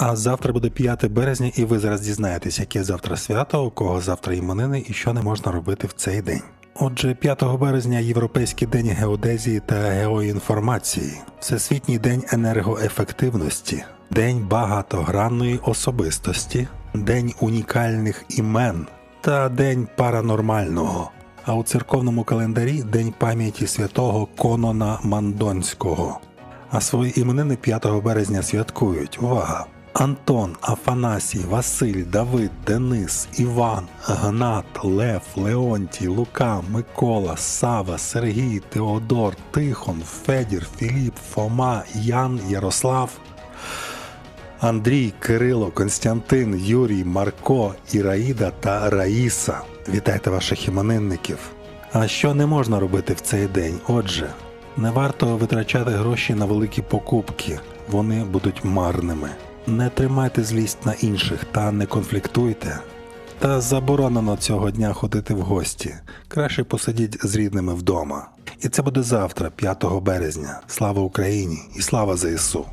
А завтра буде 5 березня, і ви зараз дізнаєтесь, яке завтра свято, у кого завтра іменини і що не можна робити в цей день. Отже, 5 березня Європейський день геодезії та геоінформації, Всесвітній день енергоефективності, День багатогранної особистості, День унікальних імен та День паранормального. А у церковному календарі День пам'яті святого Конона Мандонського. А свої іменини 5 березня святкують. Увага! Антон, Афанасій, Василь, Давид, Денис, Іван, Гнат, Лев, Леонтій, Лука, Микола, Сава, Сергій, Теодор, Тихон, Федір, Філіп, Фома, Ян, Ярослав, Андрій, Кирило, Константин, Юрій, Марко, Іраїда та Раїса. Вітайте ваших іменинників. А що не можна робити в цей день? Отже, не варто витрачати гроші на великі покупки, вони будуть марними. Не тримайте злість на інших та не конфліктуйте. Та заборонено цього дня ходити в гості. Краще посидіть з рідними вдома. І це буде завтра, 5 березня. Слава Україні і слава ЗСУ!